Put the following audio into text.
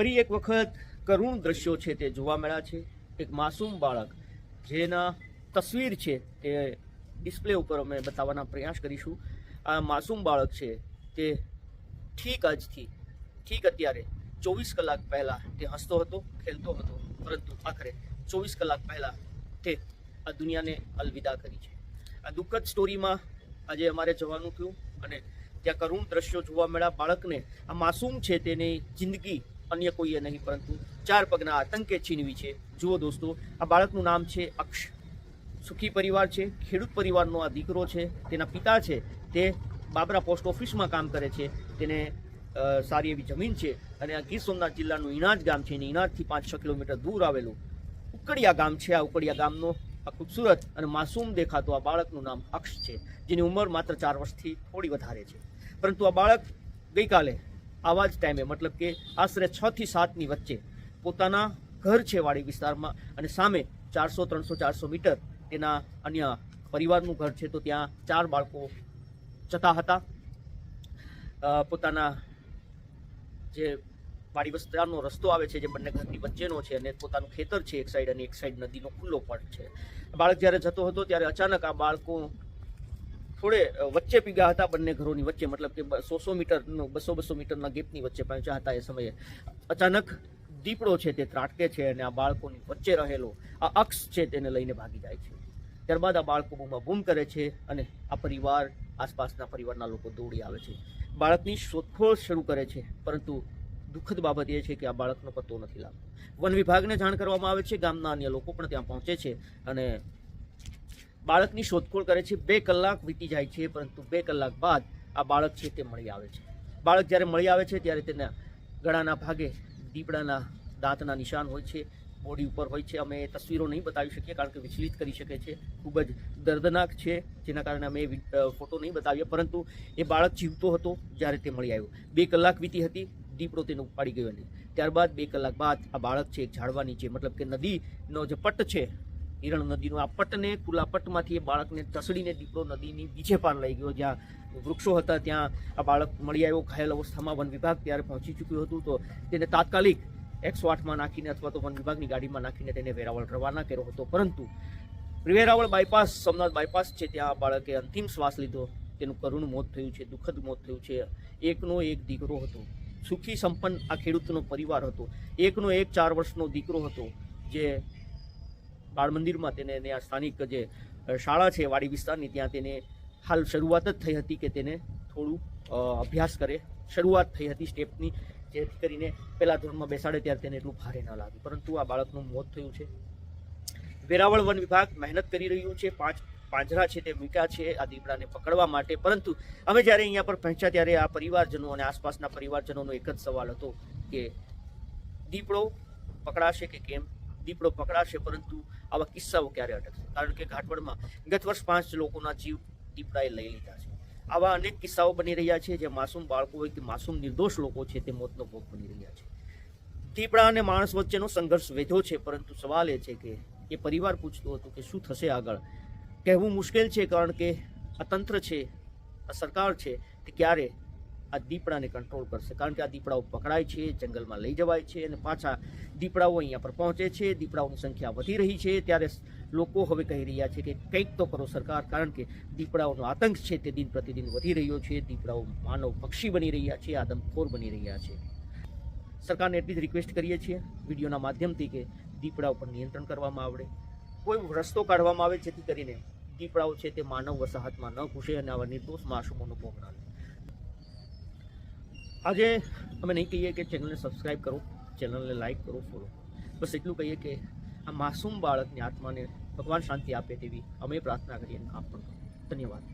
ફરી એક વખત કરુણ દ્રશ્યો છે તે જોવા મળ્યા છે. એક માસૂમ બાળક જેના તસવીર છે તે ડિસ્પ્લે ઉપર અમે બતાવવાના પ્રયાસ કરીશું. આ માસૂમ બાળક છે તે ઠીક આજથી, ઠીક અત્યારે, ચોવીસ કલાક પહેલાં તે હસતો હતો, ખેલતો હતો, પરંતુ આખરે ચોવીસ કલાક પહેલાં તે આ દુનિયાને અલવિદા કરી છે. આ દુઃખદ સ્ટોરીમાં આજે અમારે જવાનું થયું અને ત્યાં કરુણ દ્રશ્યો જોવા મળ્યા. બાળકને આ માસૂમ છે તેની જિંદગી અન્ય કોઈએ નહીં, પરંતુ ચાર પગના આતંકે છીનવી છે. જુઓ દોસ્તો, આ બાળકનું નામ છે અક્ષ. સુખી પરિવાર છે, ખેડૂત પરિવારનો આ દીકરો છે, તેના પિતા છે, તે બાબરા પોસ્ટ ઓફિસમાં કામ કરે છે, તેને સારી એવી જમીન છે અને આ ગીર સોમનાથ જિલ્લાનું ઇણાજ ગામ છે, અને ઇણાજથી પાંચ છ કિલોમીટર દૂર આવેલું ઉકડિયા ગામ છે. આ ઉકડિયા ગામનો આ ખૂબસૂરત અને માસૂમ દેખાતો આ બાળકનું નામ અક્ષ છે, જેની ઉંમર માત્ર ચાર વર્ષથી થોડી વધારે છે. પરંતુ આ બાળક ગઈકાલે આવા જ ટાઈમે, મતલબ કે આશરે છ થી સાતની વચ્ચે પોતાના ઘર છે વાડી વિસ્તારમાં અને સામે ચારસો, ત્રણસો, ચારસો મીટર તેના અન્ય પરિવારનું ઘર છે, તો ત્યાં ચાર બાળકો જતા હતા. પોતાના જે વાડી વિસ્તારનો રસ્તો આવે છે, જે બંને ઘરની વચ્ચેનો છે અને પોતાનું ખેતર છે એક સાઈડ અને એક સાઈડ નદીનો ખુલ્લો પણ છે. બાળક જ્યારે જતો હતો, ત્યારે અચાનક આ બાળકો થોડે વચ્ચે પીગા હતા બંને ઘરોની વચ્ચે. મતલબ કે સો સો મીટરનો, બસો બસો મીટરના ગેપની વચ્ચે પહોંચ્યા હતા એ સમયે. અચાનક દીપડો છે તે ત્રાટકે છે અને આ બાળકોની વચ્ચે રહેલો આ અક્ષ છે તેને લઈને ભાગી જાય છે. ત્યારબાદ આ બાળકો બૂમા બૂમ કરે છે અને આ પરિવાર, આસપાસના પરિવારના લોકો દોડી આવે છે. બાળકની શોધખોળ શરૂ કરે છે, પરંતુ દુઃખદ બાબત એ છે કે આ બાળકનો પત્તો નથી લાગતો. વન વિભાગને જાણ કરવામાં આવે છે, ગામના અન્ય લોકો પણ ત્યાં પહોંચે છે અને બાળકની શોધખોળ કરે છે. બે કલાક વીતી જાય છે, પરંતુ બે કલાક બાદ આ બાળક છે તે મળી આવે છે. બાળક જ્યારે મળી આવે છે, ત્યારે તેના ગળાના ભાગે દીપડાના દાંતના નિશાન હોય છે, બોડી ઉપર હોય છે. અમે તસવીરો નહીં બતાવી શકીએ, કારણ કે વિચલિત કરી શકે છે. ખૂબ જ દર્દનાક છે, જેના કારણે અમે ફોટો નહીં બતાવીએ. પરંતુ એ બાળક જીવતો હતો જ્યારે તે મળી આવ્યો. બે કલાક વીતી હતી, દીપડો તેને ઉપાડી ગયો નહીં. ત્યારબાદ બે કલાક બાદ આ બાળક છે એક ઝાડવા નીચે, મતલબ કે નદીનો જે પટ્ટ છે હિરણ નદીનો આ પટ્ટને ખુલ્લા પટમાંથી એ બાળકને તસડીને દીપડો નદીની બીજે પાર લઈ ગયો. જ્યાં વૃક્ષો હતા, ત્યાં આ બાળક મળી આવ્યો. ઘાયલ અવસ્થામાં વન વિભાગ ત્યારે પહોંચી ચૂક્યું હતું. તો તેને તાત્કાલિક એકસો આઠમાં નાખીને અથવા તો વન વિભાગની ગાડીમાં નાખીને તેને વેરાવળ રવાના કર્યો હતો. પરંતુ વેરાવળ બાયપાસ, સોમનાથ બાયપાસ છે, ત્યાં બાળકે અંતિમ શ્વાસ લીધો. તેનું કરુણ મોત થયું છે, દુઃખદ મોત થયું છે. એકનો એક દીકરો હતો. સુખી સંપન્ન આ ખેડૂતનો પરિવાર હતો. એકનો એક ચાર વર્ષનો દીકરો હતો, જે બાળ મંદિરમાં તેને ત્યાં સ્થાનિક જે શાળા છે, વાડી વિસ્તારની, ત્યાં તેને હાલ શરૂઆત જ થઈ હતી કે તેને થોડું અભ્યાસ કરે. શરૂઆત થઈ હતી સ્ટેપની, જેથી કરીને પહેલા ધોરણમાં બેસાડે ત્યારે તેને એટલું ભારે ન લાગે. પરંતુ આ બાળકનું મોત થયું છે. વેરાવળ વન વિભાગ મહેનત કરી રહ્યું છે. પાંચ, પાંજરા છે તે મૂક્યા છે આ દીપડાને પકડવા માટે. પરંતુ અમે જ્યારે અહીંયા પર પહોંચ્યા ત્યારે આ પરિવારજનો અને આસપાસના પરિવારજનોનો એક જ સવાલ હતો કે દીપડો પકડાશે કે કેમ? દીપડો પકડાશે, પરંતુ આવા કિસ્સાઓ ક્યારે અટકશે? કારણ કે ઘાટવડમાં ગત વર્ષ પાંચ લોકોના જીવ દીપડાએ લઈ લીધા છે. આવા અનેક કિસ્સાઓ બની રહ્યા છે, જે માસૂમ બાળકો હોય કે માસૂમ નિર્દોષ લોકો છે, તે મોતનો ભોગ બની રહ્યા છે. દીપડા અને માણસ વચ્ચેનો સંઘર્ષ વેધો છે, પરંતુ સવાલ એ છે કે, એ પરિવાર પૂછતું હતું કે શું થશે આગળ? કહેવું મુશ્કેલ છે, કારણ કે આ તંત્ર છે આ સરકાર છે, તે ક્યારે આ દીપડાને કંટ્રોલ કરશે. કારણ કે આ દીપડાઓ પકડાય છે, જંગલમાં લઈ જવાય છે અને પાછા દીપડાઓ અહીંયા પર પહોંચે છે. દીપડાઓની સંખ્યા વધી રહી છે. ત્યારે લોકો હવે કહી રહ્યા છે કે કંઈક તો કરો સરકાર, કારણ કે દીપડાઓનો આતંક છે તે દિન પ્રતિદિન વધી રહ્યો છે. દીપડાઓ માનવ પક્ષી બની રહ્યા છે, આદમખોર બની રહ્યા છે. સરકારને એટલી જ રિક્વેસ્ટ કરીએ છીએ વિડીયોના માધ્યમથી કે દીપડા ઉપર નિયંત્રણ કરવામાં આવડે. કોઈ રસ્તો કાઢવામાં આવે જેથી કરીને દીપડાઓ છે તે માનવ વસાહતમાં ન ઘૂસે અને આવા નિર્દોષ માસુમોનો ભોગ ન લે. આજે અમે નહીં કહીએ કે ચેનલને સબસ્ક્રાઈબ કરો ચેનલને લાઈક કરો ફોલો બસ એટલું કહીએ કે આ માસૂમ બાળકની આત્માને ભગવાન શાંતિ આપે તેવી અમે પ્રાર્થના કરીએ આપ પણ ધન્યવાદ.